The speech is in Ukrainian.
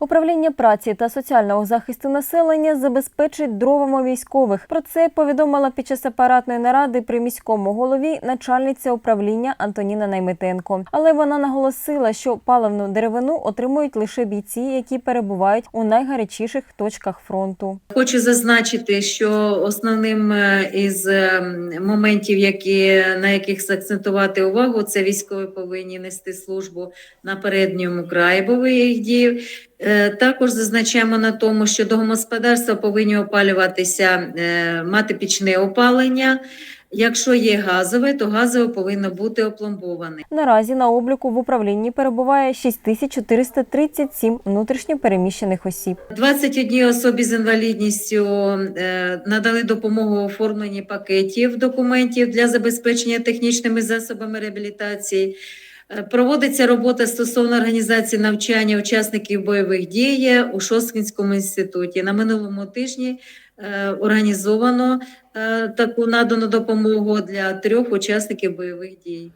Управління праці та соціального захисту населення забезпечить дровами військових. Про це повідомила під час апаратної наради при міському голові начальниця управління Антоніна Найметенко. Але вона наголосила, що паливну деревину отримують лише бійці, які перебувають у найгарячіших точках фронту. Хочу зазначити, що основним е, із е, моментів, які, на яких закцентувати увагу, це військові повинні нести службу на передньому краї бойових дій. Е, Також зазначаємо на тому, що домогосподарства повинні опалюватися, е, мати пічне опалення. Якщо є газове, то газове повинно бути опломбоване. Наразі на обліку в управлінні перебуває 6437 внутрішньо переміщених осіб. 21 особі з інвалідністю е, надали допомогу у оформленні пакетів документів для забезпечення технічними засобами реабілітації. Е, Проводиться робота стосовно організації навчання учасників бойових дій у Шосткінському інституті. На минулому тижні е, організовано е, таку надану допомогу для трьох учасників бойових дій.